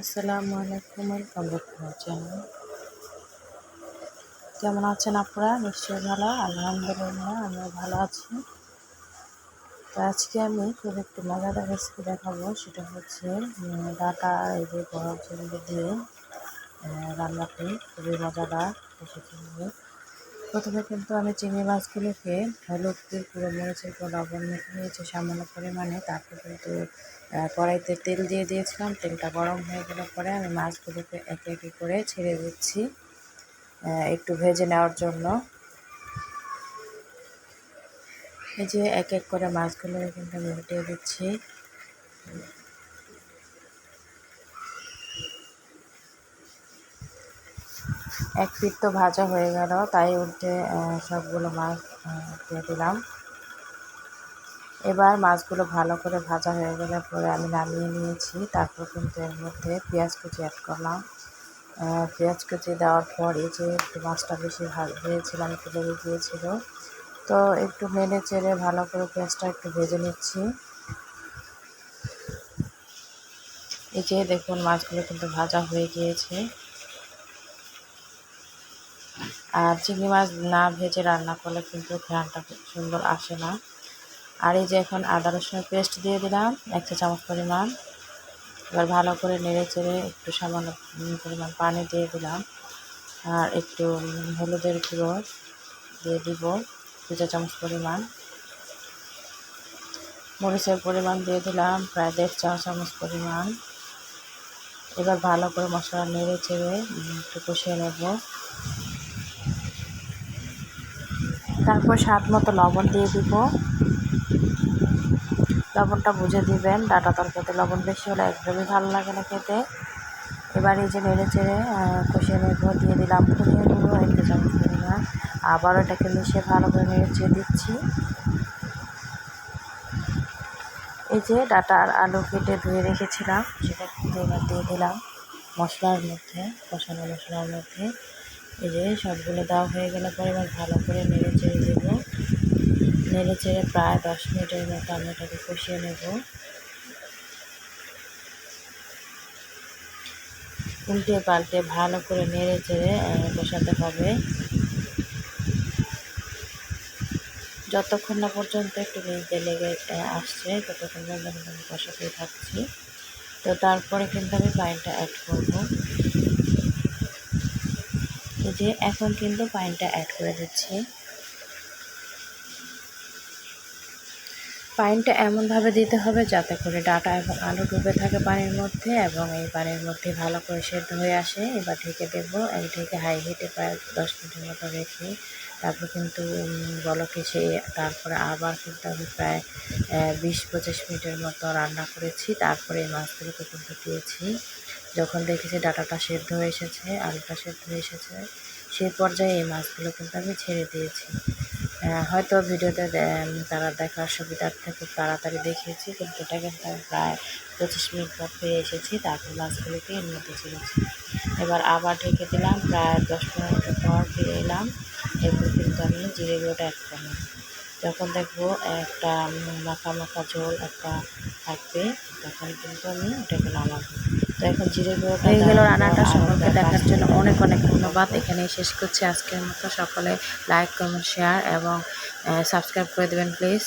আসসালামু আলাইকুম welcome back কেমন আছেন আপনারা? নিশ্চয়ই ভালো। আলহামদুলিল্লাহ, আমিও ভালো আছি। তো আজকে আমি খুব একটু মজাদার রেসিপি দেখাবো। সেটা হচ্ছে ডাটা এই যে গরম দিয়ে রান্নাটি খুবই মজাদার। প্রথমে কিন্তু আমি চিংড়ি মাছগুলোকে হলুদ দিয়ে পুরো মরিচের পর লবণ মেখে নিয়েছি সামান্য পরিমাণে। তারপর কিন্তু কড়াইতে তেল দিয়ে দিয়েছিলাম। তেলটা গরম হয়ে গেলে পরে আমি মাছগুলোকে একে একে করে ছেড়ে দিচ্ছি একটু ভেজে নেওয়ার জন্য। এই যে এক এক করে মাছগুলো কিন্তু আমি উল্টে দিচ্ছি। এক পিঠ তো ভাজা হয়ে গেল, তাই উল্টে সবগুলো মাছ দিয়ে দিলাম। এবার মাছগুলো ভালো করে ভাজা হয়ে গেলে পরে আমি নামিয়ে নিয়েছি। তারপর কিন্তু এর মধ্যে পেঁয়াজ কুচি অ্যাড করলাম। পেঁয়াজ কুচি দেওয়ার পর যে একটু মাছটা বেশি ভেজেছিলাম একটু লেগে গিয়েছিল। তো একটু নেড়ে চেড়ে ভালো করে পেঁয়াজটা একটু ভেজে নিচ্ছি। এই যে দেখুন, মাছগুলো কিন্তু ভাজা হয়ে গিয়েছে। আর চিংড়ি মাছ না ভেজে রান্না করলে কিন্তু ঘ্রাণটা খুব সুন্দর আসে না। আর এই যে এখন আদা রসুনের পেস্ট দিয়ে দিলাম, এক চা চামচ পরিমাণ। এবার ভালো করে নেড়ে চেড়ে একটু সামান্য পরিমাণ পানি দিয়ে দিলাম। আর একটু হলুদের গুঁড়ো দিয়ে দিব, দু চা চামচ পরিমাণ। মরিচের পরিমাণ দিয়ে দিলাম, প্রায় দেড় চা চামচ পরিমাণ। এবার ভালো করে মশলা নেড়ে চেড়ে একটু কষিয়ে নেব। তারপর স্বাদ মতো লবণ দিয়ে দিব। লবণটা বুঝে দিবেন, ডাটা তরকারিতে লবণ বেশি হলে একদমই ভালো লাগে না খেতে। এবার এই যে নেড়ে চেড়ে কষিয়ে নেব, দিয়ে দিলাম ধনিয়া গুঁড়ো একটা চামচ পরিমাণ আবার এটাকে মিশিয়ে ভালো করে নেড়ে চেড়ে দিচ্ছি। এই যে ডাটা আর আলু কেটে ধুয়ে রেখেছিলাম, সেটা এবার দিয়ে দিলাম মশলার মধ্যে, কষানো মশলার মধ্যে। এই যে সবগুলো দেওয়া হয়ে গেলে পরে এবার ভালো করে নেড়ে চেড়ে দেবো। নেড়ে চেড়ে প্রায় দশ মিনিটের মতো আমি এটাকে কষিয়ে নেব। উল্টে পাল্টে ভালো করে নেড়ে চেড়ে কষাতে হবে। যতক্ষণ না পর্যন্ত একটু নিচে লেগে আসছে, ততক্ষণ পর্যন্ত আমি কষাতেই থাকছি। তো তারপরে কিন্তু আমি পানিটা অ্যাড করব। এই যে এখন কিন্তু পানিটা অ্যাড করে দিচ্ছি। পানিটা এমনভাবে দিতে হবে যাতে করে ডাটা এবং আলু ডুবে থাকে পানির মধ্যে এবং এই পানির মধ্যে ভালো করে সেদ্ধ হয়ে আসে। এবার ঢেকে দেবো এই ঢেকে হাই হিটে প্রায় দশ মিনিটের মতো রেখে তারপর কিন্তু বলকে সে তারপরে আবার কিন্তু আমি প্রায় বিশ পঁচিশ মিনিটের মতো রান্না করেছি। তারপরে এই মাছগুলোকে কিন্তু দিয়েছি। যখন দেখেছি ডাটাটা সেদ্ধ হয়ে এসেছে, আলুটা সেদ্ধ হয়ে এসেছে, সেই পর্যায়ে এই মাছগুলো কিন্তু আমি ছেড়ে দিয়েছি। হয়তো ভিডিওতে তারা দেখার সুবিধার্থে খুব তাড়াতাড়ি দেখিয়েছি, কিন্তু এটা কিন্তু আমি প্রায় পঁচিশ মিনিট পর ফিরে এসেছি, তারপর মাছগুলোকে মধ্যে ছেড়েছি এবার আবার ঢেকে দিলাম, প্রায় দশ পনেরো মিনিট পর ফিরে এলাম, এরপর কিন্তু আমি জিরে গুঁড়োটা অ্যাড করলাম। যখন দেখব একটা মাখা মাখা ঝোল একটা থাকবে, তখন কিন্তু আমি ওটাকে নামাবো। তো এখন জিরে গুঁড়োটা হয়ে গেল রান্নাটা সকলকে দেখার জন্য অনেক অনেক ধন্যবাদ। এখানে শেষ করছি আজকের মতো। সকলে লাইক কমেন্ট শেয়ার এবং সাবস্ক্রাইব করে দেবেন প্লিজ